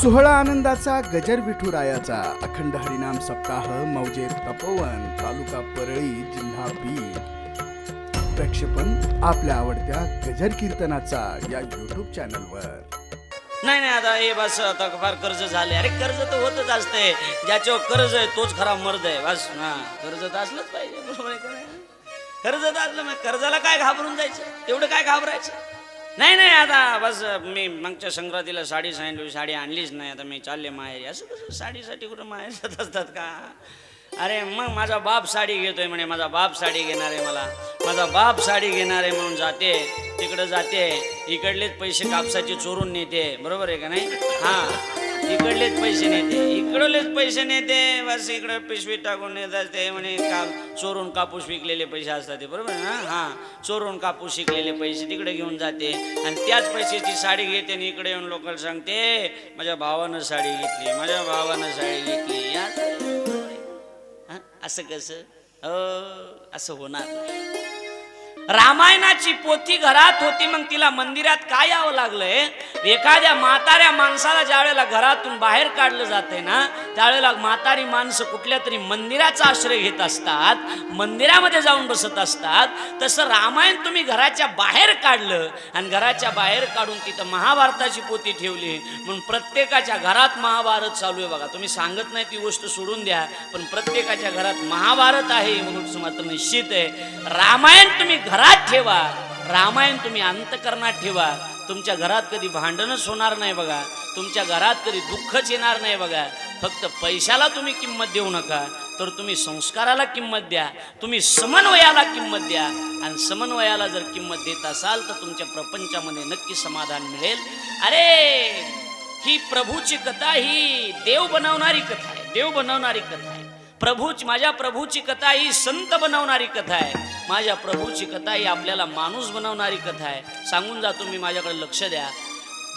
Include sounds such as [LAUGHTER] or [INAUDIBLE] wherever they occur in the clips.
सोहळा आनंदाचा गजर विठुरायाचा. अखंड हरिनाम सप्ताह मौजे तपोवन तालुका परळी जिल्हा बीड. प्रक्षेपण आपल्या आवडत्या गजर कीर्तनाचा या युट्यूब चॅनलवर नाही नाही आता हे बस आता फार कर्ज झाले. अरे कर्ज तर होतच असते. ज्याच्यावर कर्ज आहे तोच खरा मर्द आहे. बस हा. कर्ज तर असलंच पाहिजे. बरोबर आहे का नाही? कर्ज तर असलं मग कर्जाला काय घाबरून जायचं? तेवढं काय घाबरायचं? नाही नाही आता बस मी मागच्या संक्रांतीला साडी सांगितली साडी आणलीच नाही आता मी चालले माहेरी. असं कसं साडीसाठी कुठं माहेर जात असतात का? अरे मग माझा बाप साडी घेतोय म्हणे माझा बाप साडी घेणार आहे मला. माझा बाप साडी घेणार आहे म्हणून जाते तिकडं जाते इकडलेच पैसे कापसाचे चोरून नेते. बरोबर आहे का नाही? हा. इकडलेच पैसे नेते इकडलेच पैसे नेते बस इकडं पिशवी टाकून नेत असते म्हणे का चोरून कापूस विकलेले पैसे असतात ते बरोबर ना? हा. चोरून कापूस शिकलेले पैसे तिकडे घेऊन जाते आणि त्याच पैशाची साडी घेते आणि इकडे येऊन लोकल सांगते माझ्या भावानं साडी घेतली माझ्या भावानं साडी घेतली. या. असं कसं? हो असं होणार नाही. रामायणाची पोथी घरात होती मग तिला मंदिरात काय यावं लागलंय? एखाद्या म्हाताऱ्या माणसाला ज्या वेळेला घरातून बाहेर काढलं जाते ना त्यावेळेला म्हातारी माणसं कुठल्या तरी मंदिराचा आश्रय घेत असतात मंदिरामध्ये जाऊन बसत असतात. तसं रामायण तुम्ही घराच्या बाहेर काढलं आणि घराच्या बाहेर काढून तिथं महाभारताची पोती ठेवली. म्हणून प्रत्येकाच्या घरात महाभारत चालू आहे बघा. तुम्ही सांगत नाही ती गोष्ट सोडून द्या पण प्रत्येकाच्या घरात महाभारत आहे म्हणून मात्र निश्चित आहे. रामायण तुम्ही घरात ठेवा. रामायण तुम्ही अंतकरणात ठेवा. तुमच्या घरात कधी भांडणच होणार नाही बघा. तुमच्या घरात कधी दुःखच येणार नाही बघा. फक्त पैशाला तुम्ही किंमत देऊ नका तर तुम्ही संस्काराला किंमत द्या तुम्ही समन्वयाला किंमत द्या. आणि समन्वयाला जर किंमत देत असाल तर तुमच्या प्रपंचामध्ये नक्की समाधान मिळेल. अरे ही प्रभूची कथा ही देव बनवणारी कथा आहे. देव बनवणारी कथा आहे. प्रभूची माझ्या प्रभूची कथा ही संत बनवणारी कथा आहे. माझ्या प्रभूची कथा ही आपल्याला माणूस बनवणारी कथा आहे. सांगून जातो मी माझ्याकडे लक्ष द्या.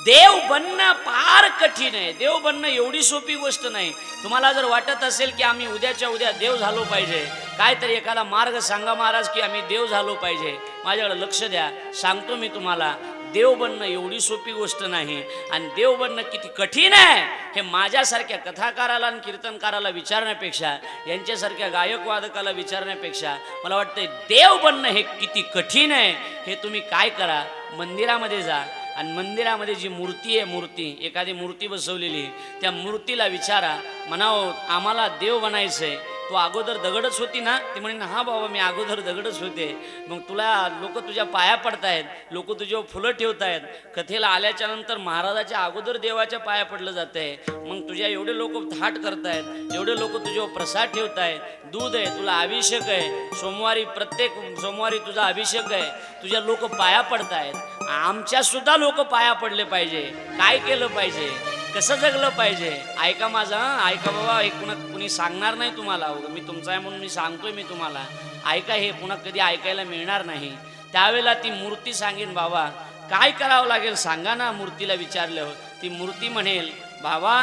देव बनणं फार कठीण आहे. देव बनणं एवढी सोपी गोष्ट नाही. तुम्हाला जर वाटत असेल की आम्ही उद्याच्या उद्या देव झालो पाहिजे काय तरी एखादा मार्ग सांगा महाराज की आम्ही देव झालो पाहिजे. माझ्याकडे लक्ष द्या. सांगतो मी तुम्हाला देव बनणं एवढी सोपी गोष्ट नाही आणि देव बनणं किती कठीण आहे हे माझ्यासारख्या कथाकाराला आणि कीर्तनकाराला विचारण्यापेक्षा यांच्यासारख्या गायक वादकाला विचारण्यापेक्षा मला वाटतं देव बनणं हे किती कठीण आहे हे तुम्ही काय करा मंदिरामध्ये जा आणि मंदिरामध्ये जी मूर्ती आहे मूर्ती एखादी मूर्ती बसवलेली त्या मूर्तीला विचारा म्हणावं आम्हाला देव बनायचं आहे तू अगोदर दगडच होती ना? ती म्हणे हा बाबा मी अगोदर दगडच होते. मग तुला लोक तुझ्या पाया पडतायत लोक तुझ्यावर फुलं ठेवतायत. कथेला आल्याच्यानंतर महाराजाच्या अगोदर देवाच्या पाया पडलं जाते मग तुझ्या एवढे लोक थाट करतायत एवढे लोक तुझ्यावर प्रसाद ठेवतायत. दूध आहे तुला अभिषेक आहे. सोमवारी प्रत्येक सोमवारी तुझा अभिषेक आहे. तुझ्या लोक पाया पडतायत. आमच्या सुद्धा लोक पाया पडले पाहिजे. काय केलं पाहिजे? कसं जगलं पाहिजे? ऐका माझं ऐका बाबा हे कुणा कुणी सांगणार नाही तुम्हाला. मी तुमचा आहे म्हणून मी सांगतोय मी तुम्हाला. ऐका हे पुन्हा कधी ऐकायला मिळणार नाही. त्यावेळेला ती मूर्ती सांगेन बाबा काय करावं लागेल? सांगा ना मूर्तीला विचारलं. ती मूर्ती म्हणेल बाबा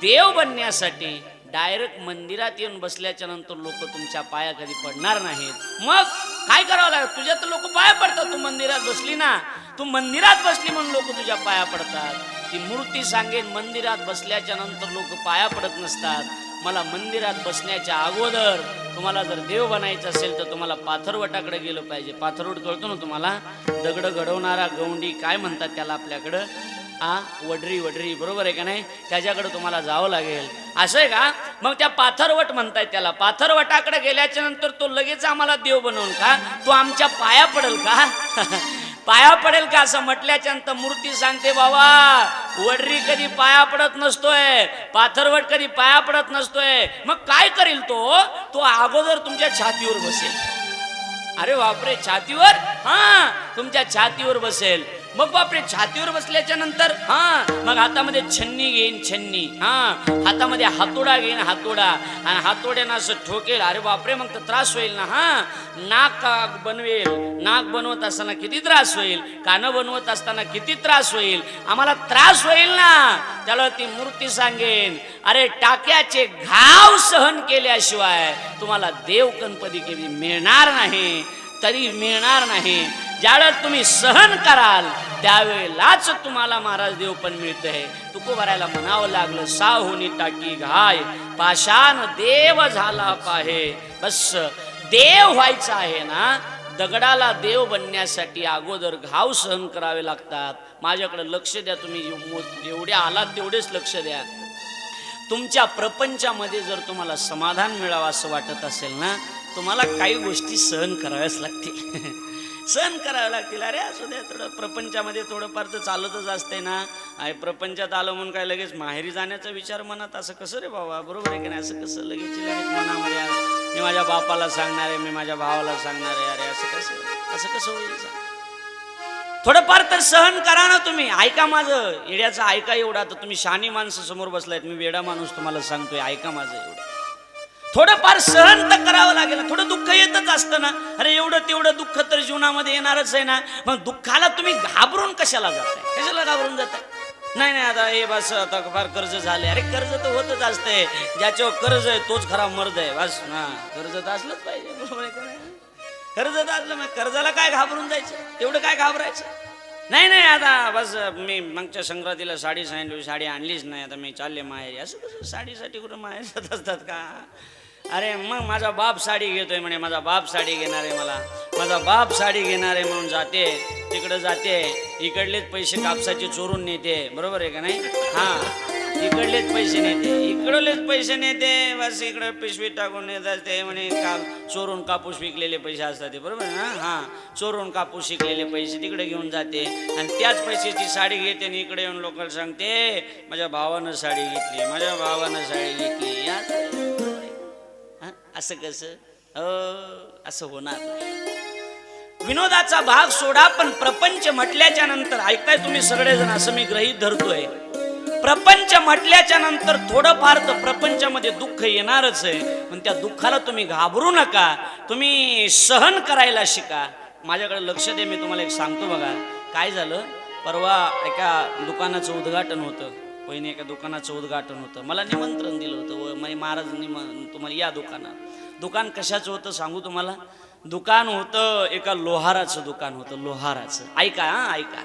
देव बनण्यासाठी डायरेक्ट मंदिरात येऊन बसल्याच्या नंतर लोक तुमच्या पाया कधी पडणार नाहीत. मग काय करावं लागेल? तुझ्या तर लोक पाया पडतात. तू मंदिरात बसली ना तू मंदिरात बसली म्हणून लोक तुझ्या पाया पडतात. ती मूर्ती सांगेन मंदिरात बसल्याच्या नंतर लोक पाया पडत नसतात. मला मंदिरात बसण्याच्या अगोदर तुम्हाला जर देव बनायचं असेल तर तुम्हाला पाथरवटाकडे गेलं पाहिजे. पाथरवट कळतो ना तुम्हाला? दगड घडवणारा गवंडी काय म्हणतात त्याला आपल्याकडं? आ वडरी वडरी बरोबर आहे का नाही? त्याच्याकडे तुम्हाला जावं लागेल. असं आहे का? मग त्या पाथरवट म्हणतायत त्याला. पाथरवटाकडे गेल्याच्यानंतर तो लगेच आम्हाला देव बनवून का तो आमच्या पाया पडेल का? [LAUGHS] पाया पडेल का असं म्हटल्याच्या नंतर मूर्ती सांगते बाबा वडरी कधी पाया पडत नसतोय. पाथरवट कधी पाया पडत नसतोय. मग काय करील तो? तो अगोदर तुमच्या छातीवर बसेल. अरे बापरे छातीवर? हा तुमच्या छातीवर बसेल. मग बापरे छातीवर बसल्याच्या नंतर हा मग हातामध्ये छन्नी घेईन छन्नी हा हातामध्ये हातोडा घेईन हातोडा आणि हातोड्यानं असं ठोकेल अरे बापरे मग तर त्रास होईल ना हा. नाक बनवेल नाक बनवत असताना किती त्रास होईल कानं बनवत असताना किती त्रास होईल आम्हाला त्रास होईल ना. त्याला ती मूर्ती सांगेन अरे टाक्याचे घाव सहन केल्याशिवाय तुम्हाला देव गणपती केली मिळणार नाही. तरी मिळणार नाही. ज्यावेळेस तुम्ही सहन कराल त्यावेळेलाच तुम्हाला महाराज देव पण मिळतंय. तुकोबारायला म्हणावं लागलं साहुनी टाकी घाय पाषाण देव झाला पाहे. बस देव व्हायचं आहे ना दगडाला देव बनण्यासाठी अगोदर घाव सहन करावे लागतात. माझ्याकडे लक्ष द्या तुम्ही जेवढे आलात तेवढेच लक्ष द्या. तुमच्या प्रपंचामध्ये जर तुम्हाला समाधान मिळावं असं वाटत असेल ना तुम्हाला काही गोष्टी सहन कराव्याच लागतील. [LAUGHS] सहन कराव्या लागतील. अरे असू द्या थोडं प्रपंचामध्ये थोडंफार तर चालतच असते ना. आहे प्रपंचात आलं म्हणून काय लगेच माहेरी जाण्याचा विचार मनात? असं कसं रे बाबा? बरोबर आहे की नाही? असं कसं लगेच लगेच मनामध्ये आलं. मी माझ्या बापाला सांगणार आहे मी माझ्या भावाला सांगणार आहे. अरे असं कसं? असं कसं होईल? थोडंफार तर सहन करा ना तुम्ही. ऐका माझं. येड्याचं ऐका एवढा. तर तुम्ही शानी माणसं समोर बसलायत. मी वेडा माणूस तुम्हाला सांगतोय. ऐका माझं एवढं. थोडंफार सहन तर करावं लागेल. थोडं दुःख येतच असतं ना. अरे एवढं तेवढं दुःख तर जीवनामध्ये येणारच आहे ना. मग दुःखाला तुम्ही घाबरून कशाला जाताय? कशाला घाबरून जाताय? नाही नाही आता हे बस आता फार कर्ज झाले. अरे कर्ज तर होतच असते. ज्याच्यावर कर्ज आहे तोच खरा मर्द आहे. बस हा. कर्ज तर असलंच पाहिजे. बरोबर कर्ज तर असलं मग कर्जाला काय घाबरून जायचं? एवढं काय घाबरायचं? नाही नाही आता बस मी मागच्या संक्रांतीला साडी सांगितली. साडी आणलीच नाही. आता मी चालले माहेरी. असं कसं साडीसाठी कुठं माहेर जात असतात का? अरे मग माझा बाप साडी घेतोय म्हणे. माझा बाप साडी घेणार आहे मला. माझा बाप साडी घेणार आहे म्हणून जाते. तिकडं जाते. इकडलेच पैसे कापसाचे चोरून नेते. बरोबर आहे का नाही? हां. इकडलेच पैसे नेते. इकडलेच पैसे नेते. बस इकडे पिशवी टाकून येतात ते म्हणे. का चोरून कापूस विकलेले पैसे असतात ते. बरोबर ना? हां. चोरून कापूस विकलेले पैसे तिकडे घेऊन जाते. आणि त्याच पैशाची साडी घेते आणि इकडे येऊन लोकल सांगते माझ्या भावानं साडी घेतली. माझ्या भावानं साडी घेतली. या. हं? असं कसं? अ, असं होणार. विनोदाचा भाग सोडा पण प्रपंच म्हटल्याच्या नंतर ऐकताय तुम्ही सगळेजण असं मी ग्रहित धरतोय. प्रपंच म्हटल्याच्या नंतर थोडंफार तर प्रपंचामध्ये दुःख येणारच आहे. पण त्या दुःखाला तुम्ही घाबरू नका. तुम्ही सहन करायला शिका. माझ्याकडे लक्ष दे मी तुम्हाला एक सांगतो बघा. काय झालं? परवा एका दुकानाचं उद्घाटन होतं. पहिने एका दुकानाचं उद्घाटन होतं. मला निमंत्रण दिलं होतं व महाराज निम तुम्हाला या दुकानात. दुकान कशाचं होतं सांगू तुम्हाला? दुकान होतं एका लोहाराचं दुकान होतं लोहाराचं. ऐका हा ऐका.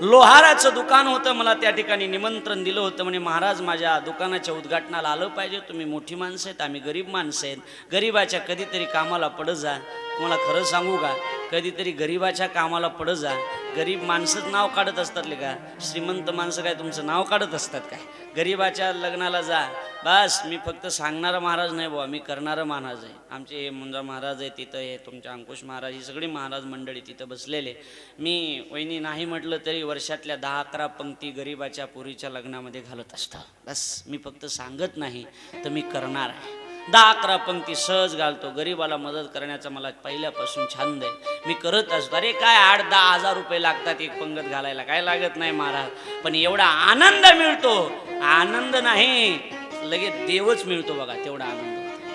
लोहाराचं दुकान होतं मला त्या ठिकाणी निमंत्रण दिलं होतं म्हणे महाराज माझ्या दुकानाच्या उद्घाटनाला आलं पाहिजे. तुम्ही मोठी माणसं आहेत आम्ही गरीब माणसं आहेत. गरीबाच्या कधीतरी कामाला पडत जा. तुम्हाला खरं सांगू का? कधीतरी गरीबाच्या कामाला पडत जा. गरीब माणसंच नाव काढत असतात ले का श्रीमंत माणसं काय तुमचं नाव काढत असतात काय? गरीबाच्या लग्नाला जा. बस मी फक्त सांगणारा महाराज नाही बुवा मी करणारं महाराज आहे. आमचे हे मुंजा महाराज आहे तिथं हे तुमच्या अंकुश महाराज ही सगळी महाराज मंडळी तिथं बसलेले. मी वहिनी नाही म्हटलं तरी वर्षातल्या दहा अकरा पंक्ती गरीबाच्या पुरीच्या लग्नामध्ये घालत असतं बस मी फक्त सांगत नाही तर मी करणार आहे. दहा अकरा पंक्ती सहज घालतो. गरीबाला मदत करण्याचा मला पहिल्यापासून छंद आहे. मी करत असतो. अरे काय आठ दहा हजार रुपये लागतात एक पंगत घालायला? काय लागत नाही महाराज. पण एवढा आनंद मिळतो. आनंद नाही लगेच देवच मिळतो बघा तेवढा आनंद.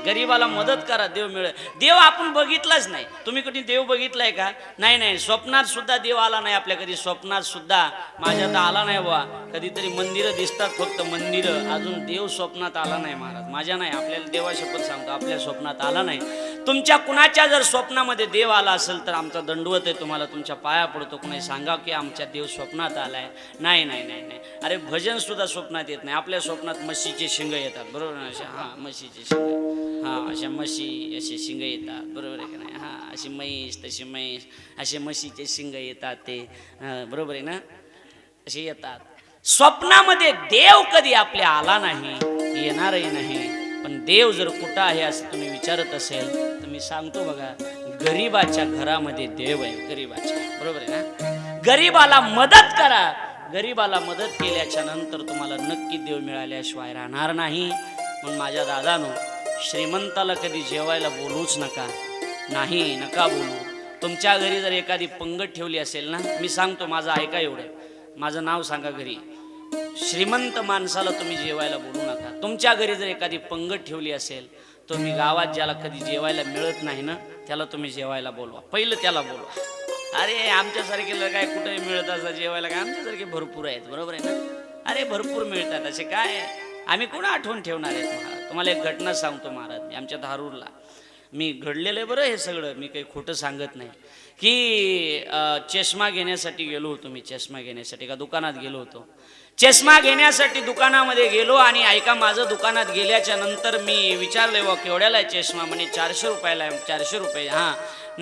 गरीबाला मदत करा देव मिळेल. देव आपण बघितलाच नाही. तुम्ही कधी देव बघितलाय का? नाही नाही. स्वप्नात सुद्धा देव आला नाही आपल्या कधी. स्वप्नात सुद्धा माझ्या तर आला नाही बुवा. कधीतरी मंदिरं दिसतात फक्त मंदिरं. अजून देव स्वप्नात आला नाही महाराज. माझ्या नाही. आपल्याला देवा शपथ सांगतो आपल्या स्वप्नात आला नाही. तुमच्या कुणाच्या जर स्वप्नामध्ये देव आला असेल तर आमचा दंडवत आहे तुम्हाला तुमच्या पाया पडतो. कुणी सांगा की आमच्या देव स्वप्नात आलाय? नाही नाही नाही नाही. अरे भजन सुद्धा स्वप्नात येत नाही. आपल्या स्वप्नात म्हशीचे शिंग येतात. बरोबर हा अशा हां म्हशीचे शिंग. हा अशा म्हशी असे शिंग येतात. बरोबर आहे का नाही? हा अशी म्हैस तशी म्हैस असे म्हशीचे शिंग येतात ते. बरोबर आहे ना? असे येतात. स्वप्नामध्ये देव कधी आपल्या आला नाही येणारही नाही. पण देव जर कुठं आहे असं तुम्ही विचारत असेल तर मी सांगतो बघा गरीबाच्या घरामध्ये देव आहे गरीबाच्या. बरोबर आहे ना? गरीबाला मदत करा. गरीबाला मदत केल्याच्यानंतर तुम्हाला नक्की देव मिळाल्याशिवाय राहणार नाही. म्हणून माझ्या दादानो श्रीमंताला कधी जेवायला बोलूच नका. नाही नका बोलू. तुमच्या घरी जर एखादी पंगत ठेवली असेल ना मी सांगतो माझं ऐका एवढं. माझं नाव सांगा घरी. श्रीमंत माणसाला तुम्ही जेवायला बोलू नका. तुमच्या घरी जर एखादी पंगत ठेवली असेल तुम्ही गावात ज्याला कधी जेवायला मिळत नाही ना त्याला तुम्ही जेवायला बोलवा. पहिलं त्याला बोलवा. अरे आमच्यासारखेला काय कुठेही मिळत असं जेवायला काय? आमच्यासारखे भरपूर आहेत बरोबर आहे ना? अरे भरपूर मिळतात. असे काय? आम्ही कोणा आठवण ठेवणार आहेत महाराज तुम्हाला एक घटना सांगतो महाराज मी आमच्या धारूरला. मी घडलेलं आहे बरं हे सगळं मी काही खोटं सांगत नाही. की चष्मा घेण्यासाठी गेलो होतो मी चष्मा घेण्यासाठी का दुकानात गेलो होतो. चष्मा घेण्यासाठी दुकानामध्ये गेलो आणि ऐका माझं दुकानात गेल्याच्यानंतर मी विचारले व केवढ्याला आहे चष्मा? म्हणे चारशे रुपयाला आहे. चारशे रुपये हां.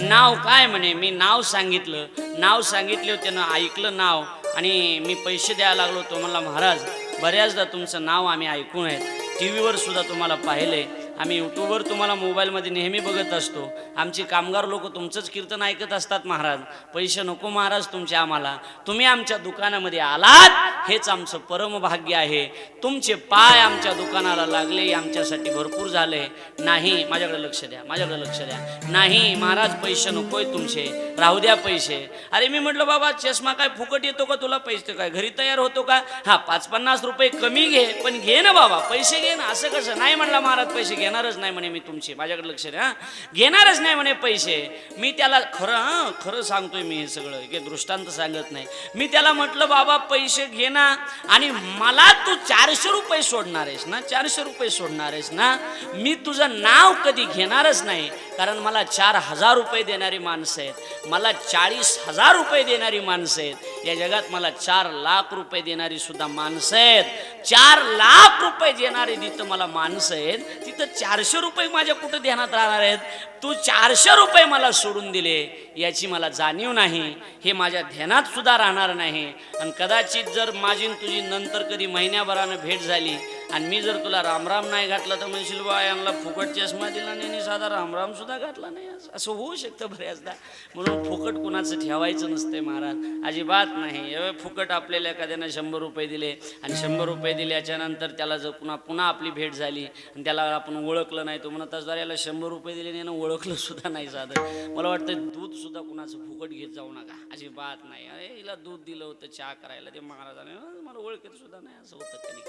नाव काय? म्हणे मी नाव सांगितलं. नाव सांगितले होते ना ऐकलं नाव आणि मी पैसे द्यायला लागलो. तो म्हणला महाराज बऱ्याचदा तुमचं नाव आम्ही ऐकून आहे टी व्हीवर सुद्धा तुम्हाला पाहिले. आम्ही यूट्यूबवर तुम्हाला मोबाईलमध्ये नेहमी बघत असतो. आमचे कामगार लोक तुमचंच कीर्तन ऐकत असतात महाराज. पैसे नको महाराज तुमचे आम्हाला. तुम्ही आमच्या दुकानामध्ये आलात हेच आमचं परमभाग्य आहे. तुमचे पाय आमच्या दुकानाला लागले आमच्यासाठी भरपूर झाले. नाही माझ्याकडे लक्ष द्या माझ्याकडे लक्ष द्या. नाही महाराज पैसे नकोय तुमचे. राहू द्या पैसे. अरे मी म्हटलं बाबा चष्मा काय फुकट येतो का तुला? पैसे काय घरी तयार होतो का? हा पाच पन्नास रुपये कमी घे पण घे ना बाबा पैसे घे ना. असं कसं? नाही म्हटलं महाराज पैसे घे. घेणारच नाही म्हणे मी तुमचे. माझ्याकडे लक्ष द्या घेणारच नाही म्हणे पैसे. मी त्याला खरं हां खरं सांगतोय मी हे सगळं. हे दृष्टांत सांगत नाही. मी त्याला म्हटलं बाबा पैसे घे ना. आणि मला तू चारशे रुपये सोडणार आहेस ना? चारशे रुपये सोडणार आहेस ना? मी तुझं नाव कधी घेणारच नाही. कारण मला चार हजार रुपये देणारी माणसं आहेत. मला चाळीस हजार रुपये देणारी माणसं आहेत. या जगात मला चार लाख रुपये देणारी सुद्धा माणसं आहेत. चार लाख रुपये देणारी जिथं मला माणसं आहेत तिथं चारशे रुपये माझ्या कुठं ध्यानात राहणार आहेत? तू चारशे रुपये मला सोडून दिले याची मला जाणीव नाही. हे माझ्या ध्यानात सुद्धा राहणार नाही. आणि कदाचित जर माझी तुझी नंतर कधी महिन्याभरानं भेट झाली आणि मी जर तुला रामराम नाही घातला तर म्हणशील बा यांना फुकट चष्मा दिला नाही साधा रामराम सुद्धा घातला नाही. असं- होऊ शकतं बऱ्याचदा. म्हणून फुकट कुणाचं ठेवायचं नसते महाराज. अजिबात नाही. फुकट आपल्याला एखाद्यानं शंभर रुपये दिले आणि शंभर रुपये दिल्याच्या नंतर त्याला जर पुन्हा पुन्हा आपली भेट झाली आणि त्याला आपण ओळखलं नाही तो म्हणत असणार याला शंभर रुपये दिले आणि ओळखलं सुद्धा नाही साधं. मला वाटतं दूध सुद्धा कुणाचं फुकट घेत जाऊ नका. अजिबात नाही. अरे हिला दूध दिलं होतं चहा करायला. ते महाराजाने मला ओळखत सुद्धा नाही. असं होतं कधी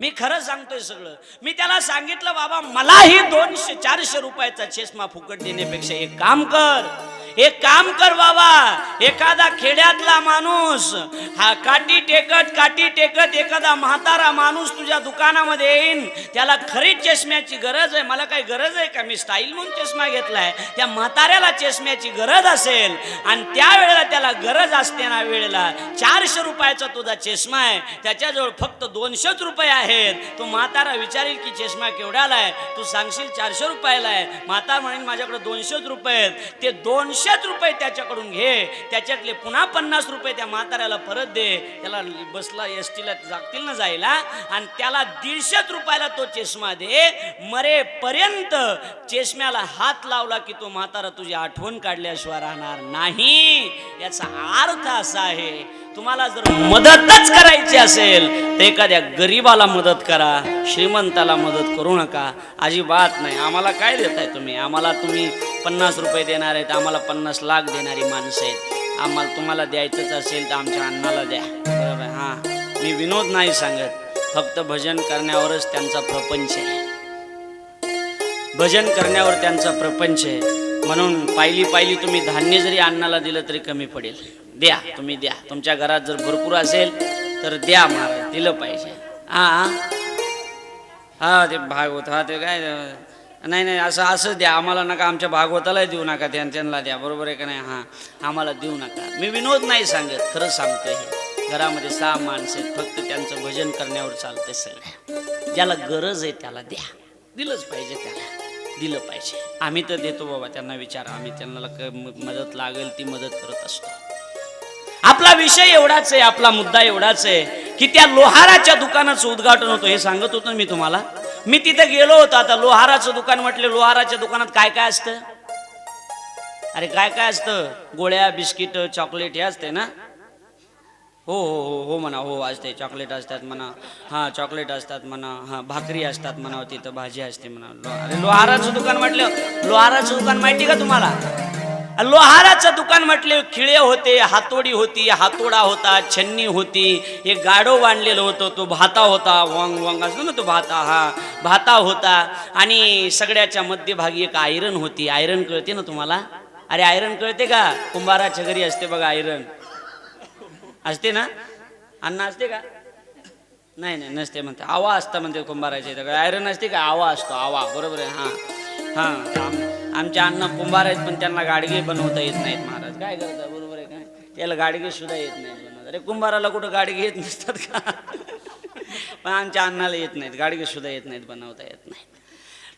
मी खरं सांगतोय सगळं. मी त्याला सांगितलं बाबा मलाही दोनशे चारशे रुपयाचा चष्मा फुकट देण्यापेक्षा एक काम कर. एक काम कर बाबा. एखादा खेड्यातला माणूस हा काठी टेकत काठी टेकत एखादा म्हातारा माणूस तुझ्या दुकानामध्ये येईन. त्याला खरी चष्म्याची गरज आहे. मला काही गरज आहे का? मी स्टाईल म्हणून चष्मा घेतलाय. त्या म्हाताऱ्याला चष्म्याची गरज असेल आणि त्यावेळेला त्याला गरज असते ना वेळेला. चारशे रुपयाचा तुझा चष्मा आहे. त्याच्याजवळ फक्त दोनशेच रुपये आहेत. तो म्हातारा विचारेल की चष्मा केवढ्याला आहे? तू सांगशील चारशे रुपयाला आहे. म्हातार म्हणेल माझ्याकडे दोनशेच रुपये आहेत. ते दोनशे दोनशेच रुपये त्याच्याकडून घे. त्याच्यातले पुन्हा पन्नास रुपये त्या म्हाताऱ्याला परत दे. त्याला बसला एस टीला जागतील ना जायला. आणि त्याला दीडशेच रुपयाला तो चष्मा दे. मरेपर्यंत चष्म्याला हात लावला की तो म्हातारा तुझी आठवण काढल्याशिवाय राहणार नाही. याचा अर्थ असा आहे तुम्हाला जर मदतच करायची असेल तर एखाद्या गरीबाला मदत करा श्रीमंताला मदत करू नका. अजिबात नाही. आम्हाला काय देताय तुम्ही? आम्हाला तुम्ही पन्नास रुपये देणार आहेत आम्हाला पन्नास लाख देणारी माणसं आहेत. आम्हाला तुम्हाला द्यायचंच असेल तर आमच्या अन्नाला द्या. बरोबर? हां. मी विनोद नाही सांगत. फक्त भजन करण्यावरच त्यांचा प्रपंच आहे. भजन करण्यावर त्यांचा प्रपंच आहे. म्हणून पायली पायली तुम्ही धान्य जरी अन्नाला दिलं तरी कमी पडेल. द्या तुम्ही द्या. तुमच्या घरात जर भरपूर असेल तर द्या महाराज दिलं पाहिजे. हा. हा ते भागवत हा ते काय नाही नाही असं असंच द्या. आम्हाला नका आमच्या भागवताला देऊ नका. त्यां त्यांना द्या. बरोबर आहे का नाही? हां. आम्हाला देऊ नका. मी विनोद नाही सांगत. खरं सांगतोय हे. घरामध्ये सहा माणसं आहेत. फक्त त्यांचं भजन करण्यावर चालतंय सगळं. ज्याला गरज आहे त्याला द्या. दिलंच पाहिजे त्याला. दिलं पाहिजे. आम्ही तर देतो बाबा. त्यांना विचार. आम्ही त्यांना मदत लागेल ती मदत करत असतो. आपला विषय एवढाच आहे. आपला मुद्दा एवढाच आहे की त्या लोहाराच्या दुकानाचं उद्घाटन होतं. हे सांगत होतो मी तुम्हाला? मी तिथे गेलो होतो. आता लोहाराचं दुकान म्हटलं लोहाराच्या दुकानात काय काय असतं? अरे काय काय असतं? गोळ्या बिस्किट चॉकलेट हे असते ना? हो हो हो हो म्हणा हो असते चॉकलेट असतात म्हणा. हां चॉकलेट असतात म्हणा. हां भाकरी असतात म्हणा तिथं भाजी असते म्हणा. लो- अरे लोहाराचं दुकान म्हटलं लोहाराचं दुकान माहिती का तुम्हाला? लोहाराचं दुकान म्हटले खिळे होते हातोडी होती हातोडा होता छन्नी होती एक गाडो बांधलेलं होतं तो भाता होता वांग वांग असतो ना तो भाता हा भाता होता. आणि सगळ्याच्या मध्यभागी एक आयरन होती. आयरन कळते ना तुम्हाला? अरे आयरन कळते का? कुंभाराच्या घरी असते बघा आयरन. असते ना? अन्न असते का? नाही नाही नसते म्हणते. आवा असता म्हणते कुंभाराच्या आयरन असते का? आवा असतो. आवा बरोबर आहे. हां हां. आमच्या अन्न कुंभार आहेत पण त्यांना गाडगे बनवता येत नाहीत महाराज. काय करता? बरोबर आहे काय त्याला गाडगे सुद्धा येत नाहीत बनवता. अरे कुंभाराला कुठं गाडगे येत नसतात का? पण आमच्या अण्णाला येत नाहीत गाडगे सुद्धा येत नाहीत बनवता येत.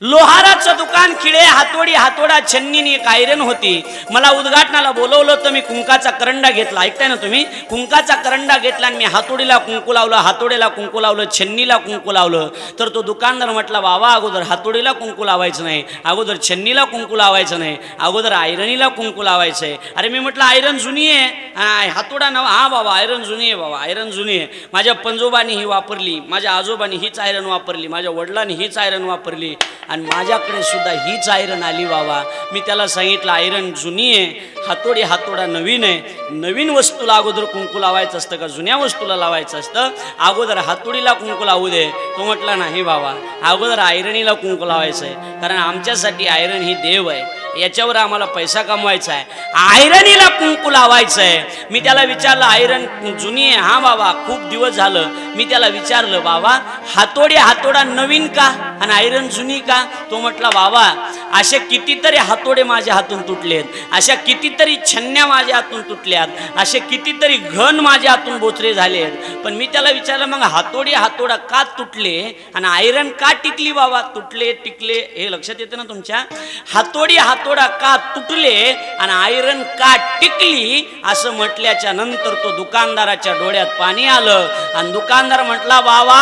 लोहाराचं दुकान खिळे हातोडी हातोडा छन्नीनी एक आयरन होती. मला उद्घाटनाला बोलवलं तर मी कुंकाचा करंडा घेतला. ऐकताय ना तुम्ही? कुंकाचा करंडा घेतला आणि मी हातोडीला कुंकू लावलं हातोडीला कुंकू लावलं छन्नीला कुंकू लावलं. तर तो दुकानदार म्हटला बाबा अगोदर हातोडीला कुंकू लावायचं नाही अगोदर छन्नीला कुंकू लावायचं नाही अगोदर आयरनीला कुंकू लावायचं आहे अरे मी म्हटलं आयरन जुनी आहे. हातोडा नवा हा बाबा आयरन जुनी आहे बाबा आयरन जुनी आहे. माझ्या पंजोबानी ही वापरली माझ्या आजोबानी हीच आयरन वापरली माझ्या वडिलांनी हीच आयरन वापरली. आणि माझ्याकडे सुद्धा हीच आयरन आली बाबा. मी त्याला सांगितलं आयरन जुनी आहे हातोडी हातोडा नवीन आहे. नवीन वस्तूला अगोदर कुंकू लावायचं असतं का? जुन्या वस्तूला लावायचं असतं? अगोदर हातोडीला कुंकू लावू दे. तो म्हटला नाही बाबा अगोदर आयरणीला कुंकू लावायचं आहे कारण आमच्यासाठी आयरन ही देव आहे. याच्यावर आम्हाला पैसा कमवायचा आहे. आयरनीला कुंकू लावायचं आहे मी त्याला विचारलं आयरन जुनी आहे. हा बाबा खूप दिवस झालं. मी त्याला विचारलं बाबा हातोडी हातोडा नवीन का? आणि आयरन जुनी का? तो म्हटला बाबा असे कितीतरी हातोडे माझ्या हातून तुटलेत. अशा कितीतरी छन्न्या माझ्या हातून तुटल्यात. असे कितीतरी घन माझ्या हातून बोचरे झालेत. पण मी त्याला विचारलं मग हातोडी हातोडा का तुटले? आणि आयरन का टिकली बाबा? तुटले टिकले? हे लक्षात येतं ना तुमच्या? हातोडी हात हातोडा का तुटले आणि आयरन का टिकली असं म्हटल्याच्या नंतर तो दुकानदाराच्या डोळ्यात पाणी आलं. आणि दुकानदार म्हटला बाबा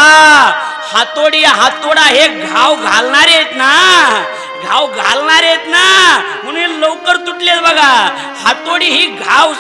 हातोडी हातोडा हे घाव घालणारे आहेत ना. घाव घालणारे आहेत ना. म्हणून लवकर तुटले बघा. हातोडी ही घाव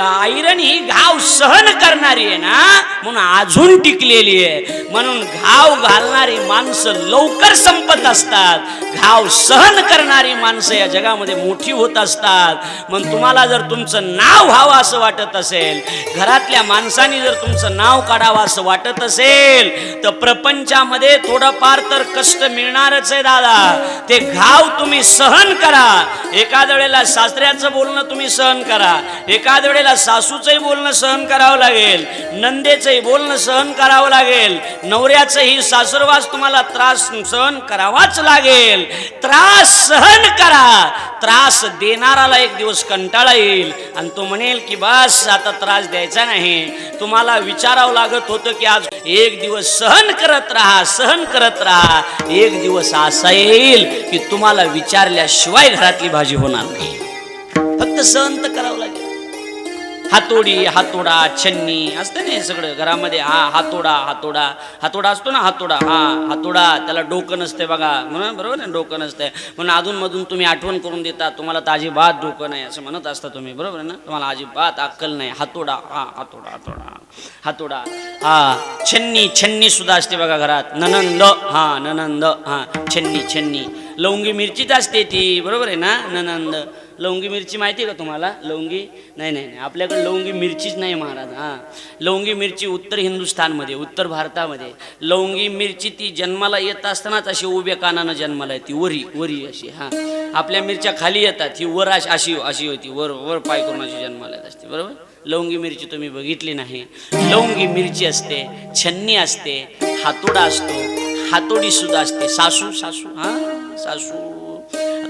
आयरन ही घाव सहन करणारी आहे ना. म्हणून अजून टिकलेली आहे. म्हणून घाव घालणारी माणसं लवकर संपत असतात. घाव सहन करणारी माणसं या जगामध्ये मोठी होत असतात. मग तुम्हाला जर तुमचं नाव व्हावं असं वाटत असेल घरातल्या माणसांनी जर तुमचं नाव काढावं असं वाटत असेल तर प्रपंचामध्ये थोडंफार तर कष्ट मिळणारच आहे दादा. ते घाव तुम्ही सहन करा. एखाद वेळेला सासऱ्याचं बोलणं तुम्ही सहन करा. एखाद वेळेला सासूचंही बोलणं सहन करावं लागेल. नंदेचंही बोलणं सहन करावं लागेल. नवऱ्याचंही सासरवास तुम्हाला त्रास सहन करावाच लागेल. त्रास सहन करा. त्रास देणाराला एक दिवस कंटाळा येईल. आणि तो म्हणेल की बस आता त्रास द्यायचा नाही. तुम्हाला विचारावं लागत होतं की आज एक दिवस सहन करत राहा सहन करत राहा. एक दिवस असा येईल की तुम्हाला विचारल्याशिवाय घरातली भाजी होणार नाही. फक्त सहन तर करावं लागेल. हातोडी हातोडा छन्नी असतं ना हे सगळं. घरामध्ये हा हातोडा हातोडा. हातोडा असतो ना हातोडा. हा हातोडा. त्याला डोकं नसते बघा. म्हणून बरोबर ना डोकं नसते म्हणून अधूनमधून तुम्ही आठवण करून देता. तुम्हाला तर अजिबात डोकं नाही असं म्हणत असता तुम्ही. बरोबर आहे ना? तुम्हाला अजिबात अक्कल नाही. हातोडा हा हातोडा हातोडा हातोडा. हा छन्नी छन्नी सुद्धा असते बघा घरात. ननंद हा ननंद हा छन्नी छन्नी. लवंगी मिरचीच असते ती. बरोबर आहे ना? ननंद. लवंगी मिरची माहिती आहे का तुम्हाला? लवंगी? नाही नाही नाही. आपल्याकडे लवंगी मिरचीच नाही महाराज हां. लवंगी मिरची उत्तर हिंदुस्थानमध्ये उत्तर भारतामध्ये. लवंगी मिरची ती जन्माला येत असतानाच अशी उभ्या कानानं जन्माला येते वरी वरी अशी हां. आपल्या मिरच्या खाली येतात ही वर अशी अशी अशी होती वर वर पाय करून अशी जन्माला येत असते बरोबर? लवंगी मिरची तुम्ही बघितली नाही. लवंगी मिरची असते छन्नी असते हातोडा असतो हातोडी सुद्धा असते. सासू सासू हां? सासू.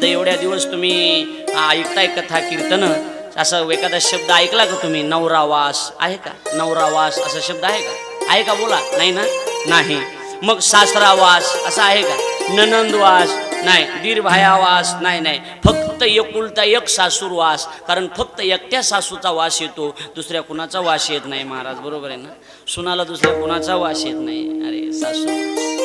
आता एवढ्या दिवस तुम्ही ऐकताय कथा कीर्तन? असं एखादा शब्द ऐकला का तुम्ही? नवरावास आहे का? नवरावास असा शब्द आहे का? आहे का बोला? नाही ना? नाही. मग सासरावास असा आहे का? ननंदवास नाही. दीर्भायावास नाही नाही. फक्त एकुलता एक सासूरवास कारण फक्त एकट्या सासूचा वास येतो. दुसऱ्या कुणाचा वास येत नाही महाराज? बरोबर आहे ना? सुनाला दुसऱ्या कुणाचा वास येत नाही? अरे सासू.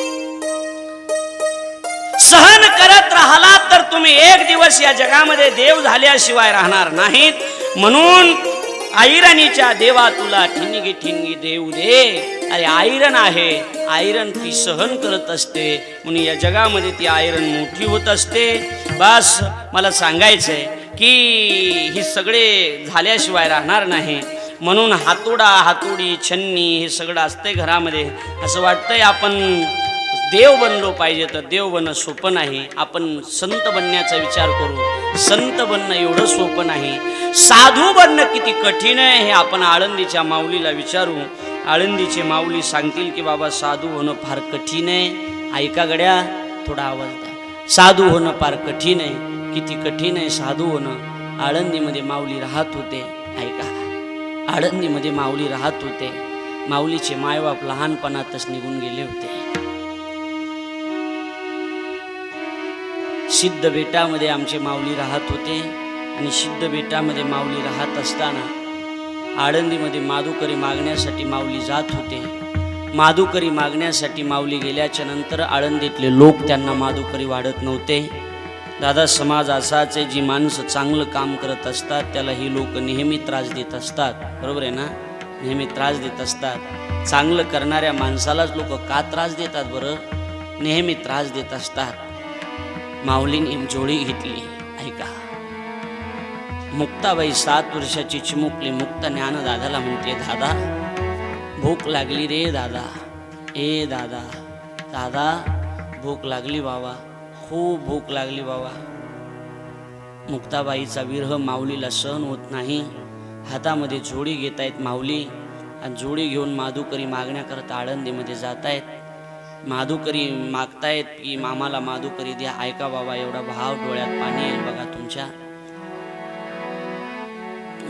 करत राहलात तर तुम्ही एक दिवस या जगामध्ये देव झाल्याशिवाय राहणार नाहीत. म्हणून आयरणीच्या देवा तुला ठिणगी ठिणगी देऊ दे. अरे आयरन आहे. आयरन ती सहन करत असते. म्हणून या जगामध्ये ती आयरन मोठी होत असते. बस मला सांगायचंय की ही सगळे झाल्याशिवाय राहणार नाही. म्हणून हातोडा हातोडी छन्नी हे सगळं असतंय घरामध्ये. असं वाटतंय आपण देव बनलो पाहिजे तर देव बनणं सोपं नाही. आपण संत बनण्याचा विचार करू. संत बनणं एवढं सोपं नाही. साधू बनणं किती कठीण आहे हे आपण आळंदीच्या माऊलीला विचारू. आळंदीचे माऊली सांगतील की बाबा साधू होणं फार कठीण आहे. ऐका गड्या थोडा आवाज द्या. साधू होणं फार कठीण आहे. किती कठीण आहे साधू होणं. आळंदीमध्ये माऊली राहत होते. ऐका. आळंदीमध्ये माऊली राहत होते. माऊलीचे मायबाप लहानपणातच निघून गेले होते. सिद्ध बेटामध्ये आमचे माऊली राहत होते आणि सिद्ध बेटामध्ये माऊली राहत असताना आळंदीमध्ये माधुकरी मागण्यासाठी माऊली जात होते. माधुकरी मागण्यासाठी माऊली गेल्याच्यानंतर आळंदीतले लोक त्यांना माधुकरी वाढत नव्हते. दादा समाज असाच आहे जी माणसं चांगलं काम करत असतात त्याला ही लोक नेहमी त्रास देत असतात. बरोबर आहे ना? नेहमी त्रास देत असतात. चांगलं करणाऱ्या माणसालाच लोक का त्रास देतात बरं? नेहमी त्रास देत असतात. माऊलीने जोडी घेतली. ऐका. मुक्ताबाई सात वर्षाची चिमुकली मुक्त ज्ञान दादाला म्हणते दादा भूक लागली रे दादा. ए दादा. दादा भूक लागली बाबा. खूप भूक लागली बाबा. मुक्ताबाईचा विरह माऊलीला सहन होत नाही. हातामध्ये जोडी घेत आहेत माऊली. आणि जोडी घेऊन माधुकरी मागण्याकरता आळंदीमध्ये जात आहेत माधुकरी मागतायत की मामाला माधुकरी द्या. ऐका बाबा एवढा भाव डोळ्यात पाणी आहे बघा तुमच्या.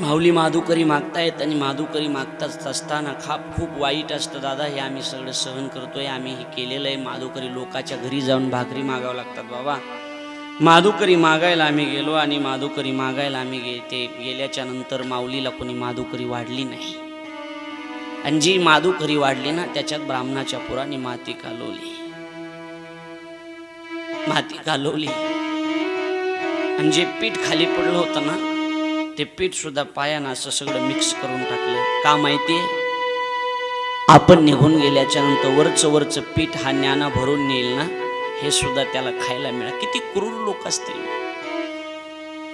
माऊली माधुकरी मागतायत आणि माधुकरी मागतात असताना खाप खूप वाईट असतं दादा. हे आम्ही सगळं सहन करतोय. आम्ही हे केलेलं आहे. माधुकरी लोकाच्या घरी जाऊन भाकरी मागावं लागतात बाबा. माधुकरी मागायला आम्ही गेलो आणि माधुकरी मागायला आम्ही गे ते गेल्याच्यानंतर माऊलीला कोणी माधुकरी वाढली नाही. आणि जी माधुकरी वाढली ना त्याच्यात ब्राह्मणाच्या पुराने माती कालवली माती कालवली आणि जे पीठ खाली पडलं होतं ना ते पीठ सुद्धा पायानं असं सगळं मिक्स करून टाकलं. का माहितीये? आपण निघून गेल्याच्यानंतर वरचं वरचं पीठ हा ज्ञाना भरून नेईल ना हे सुद्धा त्याला खायला मिळा. किती क्रूर लोक असतील.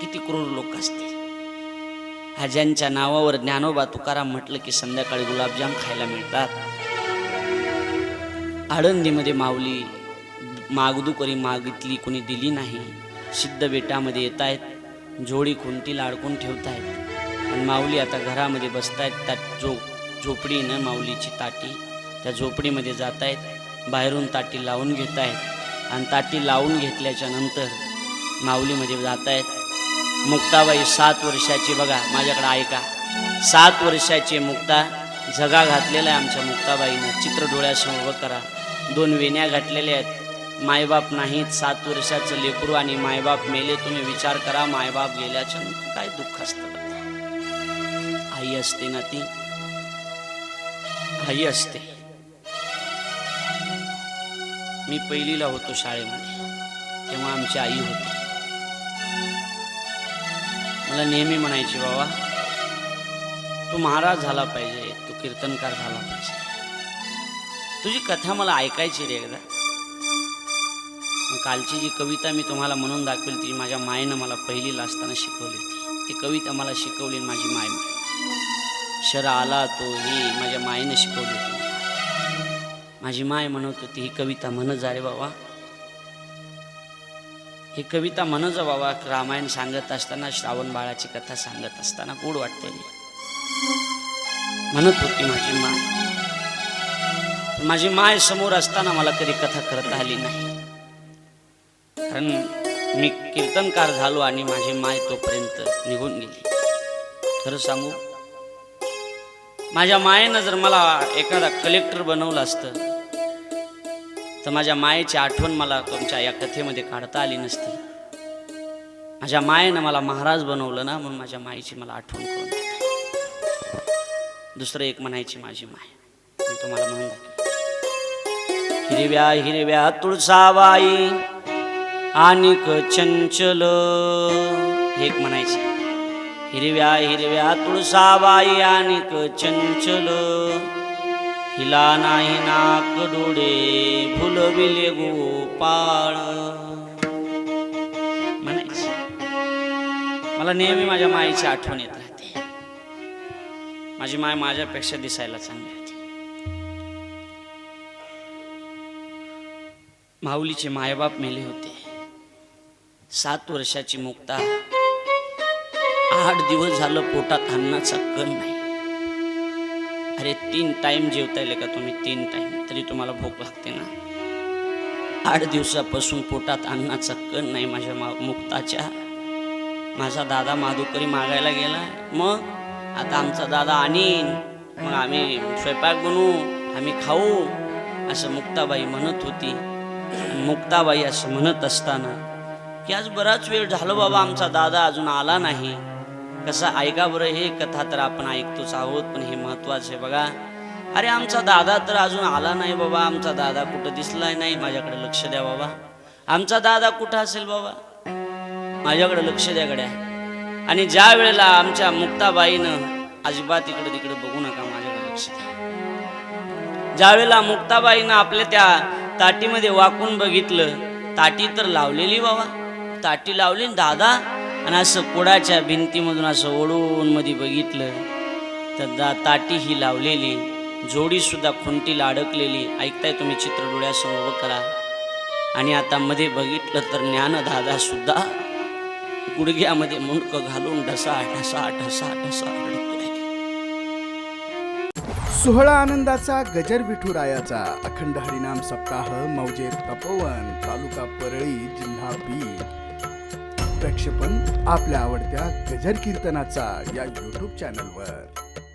किती क्रूर लोक असतील. आज्यांच्या नावावर ज्ञानोबा तुकाराम म्हटलं की संध्याकाळी गुलाबजाम खायला मिळतात. आळंदीमध्ये माऊली मागदुकरी मागितली कोणी दिली नाही. सिद्ध बेटामध्ये येत आहेत जोडी खुंटीला अडकून ठेवत आहेत आणि माऊली आता घरामध्ये बसतायत त्या जो झोपडीनं माऊलीची ताटी त्या झोपडीमध्ये जात आहेत बाहेरून ताटी लावून घेत आहेत आणि ताटी लावून घेतल्याच्या नंतर माऊलीमध्ये जात आहेत मुक्ताबाई सात वर्षाची बघा माझ्याकडे ऐका. सात वर्षाची मुक्ता झगा घातलेला आहे आमच्या मुक्ताबाईनं. चित्र डोळ्यासमोर उभं करा. दोन वेण्या घातलेल्या आहेत. मायबाप नाहीत सात वर्षाचं लेकरू आणि मायबाप मेले. तुम्ही विचार करा मायबाप गेल्याच्या काय दुःख असतं आई असते ना ती. आई असते. मी पहिलीला होतो शाळेमध्ये. तेव्हा आमची आई होती. मला नेहमी म्हणायची बाबा तू महाराज झाला पाहिजे तू कीर्तनकार झाला पाहिजे. तुझी कथा मला ऐकायची रे एकदा. मग कालची जी कविता मी तुम्हाला म्हणून दाखवली ती माझ्या मायेनं मला पहिलीला असताना शिकवली होती. ती कविता मला शिकवली माझी माय शर आला तो ही माझ्या मायेनं शिकवली होती. माझी माय म्हणत होती ही कविता म्हणत जा रे बाबा ही कविता म्हणच बाबा रामायण सांगत असताना श्रावण बाळाची कथा सांगत असताना गोड वाटते म्हणत होती माझी माय. माझी माय समोर असताना मला कधी कथा करता आली नाही. कारण मी कीर्तनकार झालो आणि माझी माय तोपर्यंत निघून गेली. खरं सांगू? माझ्या मायेनं जर मला एखादा कलेक्टर बनवलं असतं तर माझ्या मायेची आठवण मला तुमच्या या कथेमध्ये काढता आली नसती. माझ्या मायेनं मला महाराज बनवलं ना म्हणून माझ्या मायेची मला आठवण करून दुसरं एक म्हणायची माझी माय. मी तुम्हाला म्हणून दाखवेन. हिरव्या हिरव्या तुळसाबाई आणि चंचल. हे एक म्हणायचे. हिरव्या हिरव्या तुळसाबाई आणि चंचल. हिला नाही नाक डोळे भुलविले गोपाळ. म्हणायचे मला नेहमी माझ्या मायेची आठवण येत राहते. माझी माय माझ्यापेक्षा दिसायला चांगली होती. माऊलीचे मायबाप मेले होते. सात वर्षाची मुक्ता आठ दिवस झालं पोटात अन्नाचा कण नाही. अरे तीन टाइम जेवता येईल का तुम्ही? तीन टाइम तरी तुम्हाला भूक लागते ना. आठ दिवसापासून पोटात अन्नाचा कण नाही माझ्या मा मुक्ताच्या. माझा दादा माधुकरी मागायला गेला. मग आता आमचा दादा आणीन मग आम्ही स्वयंपाक बनवू आम्ही खाऊ असं मुक्ताबाई म्हणत होती. मुक्ताबाई असं म्हणत असताना की आज बराच वेळ झालो बाबा आमचा दादा अजून आला नाही. कसं ऐका बरं हे कथा तर आपण ऐकतोच आहोत पण हे महत्वाचं आहे बघा. अरे आमचा दादा तर अजून आला नाही बाबा आमचा दादा कुठं दिसलाय नाही माझ्याकडे लक्ष द्या बाबा. आमचा दादा कुठं असेल बाबा? माझ्याकडे लक्ष द्या गड्या. आणि ज्या वेळेला आमच्या मुक्ताबाईनं अजिबात इकडे तिकडे बघू नका माझ्याकडे लक्ष द्या. ज्या वेळेला मुक्ताबाईनं आपल्या त्या ताटीमध्ये वाकून बघितलं ताटी तर लावलेली बाबा. ताटी लावली दादा आणि असं कुडाच्या भिंतीमधून असं ओढून मध्ये बघितलं तर दा ताटी ही लावलेली जोडी सुद्धा खुंटीला अडकलेली. ऐकताय तुम्ही चित्र डोळ्यासमोर उभं करा. आणि आता मध्ये बघितलं तर ज्ञानदादासुद्धा गुडघ्यामध्ये मुंडकं घालून ढसा ढसा ढसा ढसा रडतोय. सोहळा आनंदाचा गजर विठुरायाचा. अखंड हरिनाम सप्ताह मौजेर तपोवन तालुका परळी जिल्हा बीड. प्रक्षेपण आपल्या आवडत्या गजर कीर्तनाचा या यूट्यूब चॅनलवर